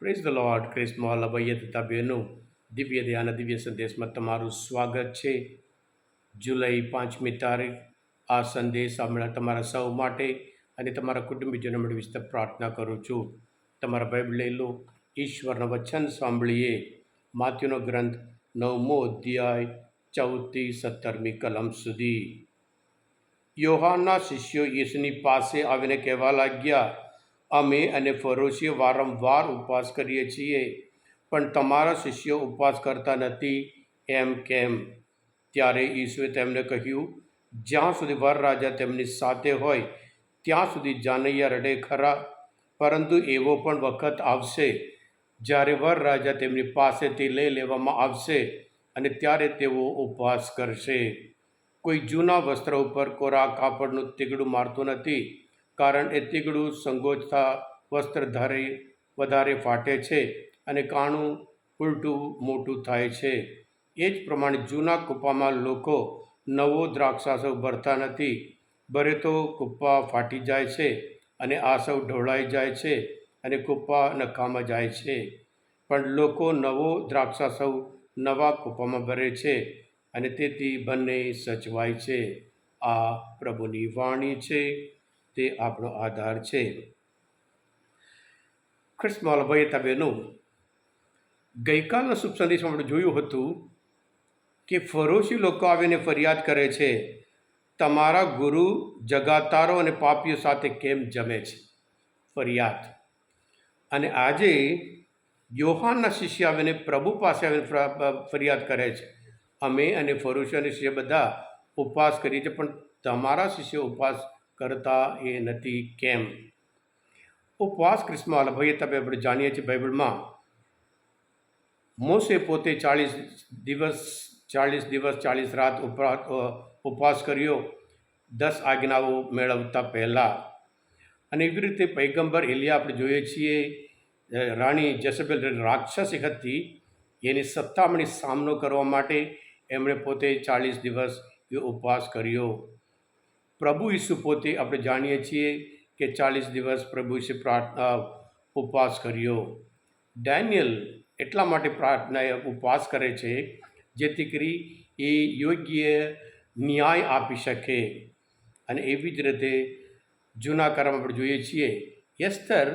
Praise the lord ક્રિસ્મોલ અભય તથા બહેનો દિવ્ય ધ્યાન દિવ્ય સંદેશમાં તમારું સ્વાગત છે. જુલાઈ પાંચમી તારીખ, આ સંદેશ હમણાં તમારા સૌ માટે અને તમારા કુટુંબીજનો માટે વિશે પ્રાર્થના કરું છું. તમારા બાઇબલ લઈ લો. ઈશ્વરના વચન સાંભળીએ. માથ્યુનો ગ્રંથ નવમો અધ્યાય, ચૌદથી સત્તરમી કલમ સુધી. યોહાનના શિષ્યો ઈસુની પાસે આવીને કહેવા લાગ્યા અમે અને ફરોશીઓ વારંવાર ઉપવાસ કરીએ છીએ, પણ તમારા શિષ્યો ઉપવાસ કરતા નથી, એમ કેમ? ત્યારે ઈસુએ તેમને કહ્યું, જ્યાં સુધી વરરાજા તેમની સાથે હોય, ત્યાં સુધી જાનૈયા રડે ખરા, પરંતુ એવો પણ વખત આવશે, જ્યારે વરરાજા તેમની પાસેથી લઈ લેવામાં આવશે અને ત્યારે તેઓ ઉપવાસ કરશે. કોઈ જૂના વસ્ત્ર ઉપર કોરા કાપડનું તીગડું મારતું નથી કારણ એ તીગડું સંગોચતા વસ્ત્ર ધારે, વધારે ફાટે છે અને કાણું ઉલટું મોટું થાય છે. એ જ પ્રમાણે જૂના કૂપામાં લોકો નવો દ્રાક્ષાસવ ભરતા નથી. ભરે તો કૂપા ફાટી જાય છે અને આસવ ઢોળાઈ જાય છે અને કૂપા નકામાં જાય છે. પણ લોકો નવો દ્રાક્ષાસવ નવા કૂપામાં ભરે છે અને તેથી બંને સચવાય છે. આ પ્રભુની વાણી છે. તે આપણો આધાર છે. ખ્રિસ્તમાલભાઈ તબેનો ગઈકાલના શુભ સંદેશમાં આપણે જોયું હતું કે ફરોશી લોકો આવીને ફરિયાદ કરે છે, તમારા ગુરુ જગાતારો અને પાપીઓ સાથે કેમ જમે છે? ફરિયાદ. અને આજે યોહાનના શિષ્ય આવીને પ્રભુ પાસે આવીને ફરિયાદ કરે છે. અમે અને ફરોશી અને શિષ્ય બધા ઉપવાસ કરીએ છીએ, પણ તમારા શિષ્યો ઉપવાસ કરતા એ નથી કેમ? ઉપવાસ ક્રિસ્માલ ભાઈએ તમે આપણે જાણીએ છીએ બાઇબલમાં. મોસે પોતે ચાળીસ દિવસ ચાળીસ દિવસ, ચાળીસ રાત ઉપવાસ કર્યો. દસ આજ્ઞાઓ મેળવતા પહેલાં. અને એવી રીતે પૈગંબર એલિયા આપણે જોઈએ છીએ રાણી જસબેલ રાક્ષસી હતી, એની સત્તામણી સામનો કરવા માટે એમણે પોતે ચાળીસ દિવસ એ ઉપવાસ કર્યો. પ્રભુ ઈસુ પોતે આપણે જાણીએ છીએ કે ચાલીસ દિવસ પ્રભુ ઈસુ પ્રાર્થના, ઉપવાસ કર્યો. ડેનિયલ એટલા માટે પ્રાર્થના ઉપવાસ કરે છે જેથી કરી એ યોગ્ય ન્યાય આપી શકે. અને એવી જ રીતે જૂના કાળમાં આપણે જોઈએ છીએ યસ્તર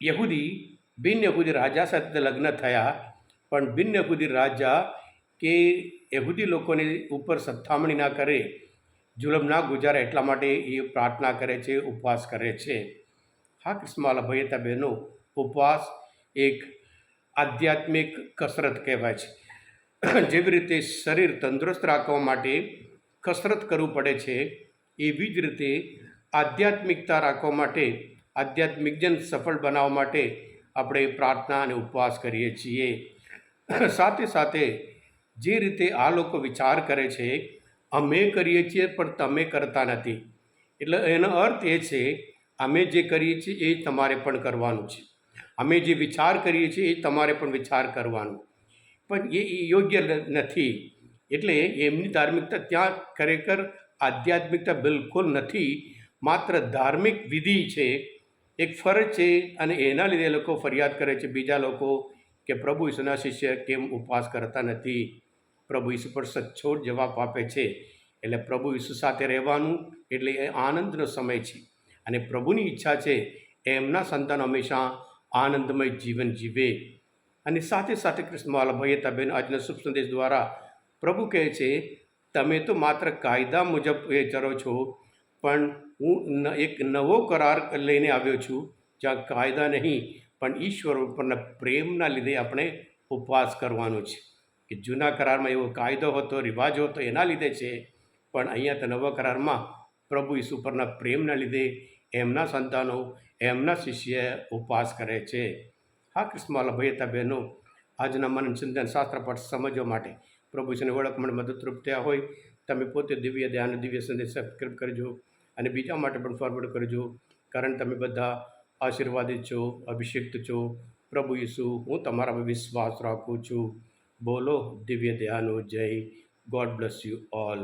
યહૂદી બિન યહૂદી રાજા સાથે લગ્ન થયા, પણ બિન યહૂદી રાજા કે યહૂદી લોકોની ઉપર સત્તામણી ના કરે, જુલમ ના ગુજારે એટલા માટે એ પ્રાર્થના કરે છે, ઉપવાસ કરે છે. હા કૃષ્ણમાલા ભયતા બહેનો, ઉપવાસ એક આધ્યાત્મિક કસરત કહેવાય છે. જેવી રીતે શરીર તંદુરસ્ત રાખવા માટે કસરત કરવું પડે છે, એવી જ રીતે આધ્યાત્મિકતા રાખવા માટે, આધ્યાત્મિક જન સફળ બનાવવા માટે આપણે પ્રાર્થના અને ઉપવાસ કરીએ છીએ. સાથે સાથે જે રીતે આ લોકો વિચાર કરે છે, અમે કરીએ છીએ પણ તમે કરતા નથી. એટલે એનો અર્થ એ છે, અમે જે કરીએ છીએ એ તમારે પણ કરવાનું છે. અમે જે વિચાર કરીએ છીએ એ તમારે પણ વિચાર કરવાનો. પણ એ યોગ્ય નથી. એટલે એમની ધાર્મિકતા ત્યાં ખરેખર આધ્યાત્મિકતા બિલકુલ નથી. માત્ર ધાર્મિક વિધિ છે. એક ફરજ છે અને એના લીધે લોકો ફરિયાદ કરે છે બીજા લોકો કે પ્રભુ ઈસુના શિષ્ય કેમ ઉપવાસ કરતા નથી? પ્રભુ ઈસુ પર સચોટ જવાબ આપે છે. એટલે પ્રભુ ઈસુ સાથે રહેવાનું એટલે એ આનંદનો સમય છે. અને પ્રભુની ઈચ્છા છે એમના સંતાન હંમેશા આનંદમય જીવન જીવે. અને સાથે સાથે કૃષ્ણવાલા ભાઈએ તબેન આજના શુભ સંદેશ દ્વારા પ્રભુ કહે છે, તમે તો માત્ર કાયદા મુજબ એ કરો છો, પણ હું એક નવો કરાર લઈને આવ્યો છું, જ્યાં કાયદા નહીં, પણ ઈશ્વર ઉપરના પ્રેમના લીધે આપણે ઉપવાસ કરવાનો છે. કે જૂના કરારમાં એવો કાયદો હતો, રિવાજો હતો, એના લીધે છે. પણ અહીંયા તો નવા કરારમાં પ્રભુ ઈસુ પરના પ્રેમના લીધે એમના સંતાનો, એમના શિષ્ય ઉપવાસ કરે છે. હા કૃષ્ણવાલા ભયતા બહેનો, આજના મન ચિંતન શાસ્ત્ર પાઠ સમજવા માટે પ્રભુ ઓળખ મને મદદરૂપ થયા હોય, તમે પોતે દિવ્ય ધ્યાન, દિવ્ય સંદેશ સબસ્ક્રાઈબ કરજો અને બીજા માટે પણ ફોરવર્ડ કરજો, કારણ તમે બધા આશીર્વાદિત છો, અભિષિક્ત છો. પ્રભુ ઈસુ, હું તમારા પર વિશ્વાસ રાખું છું. બોલો દિવ્ય દયાનો જય. God bless you all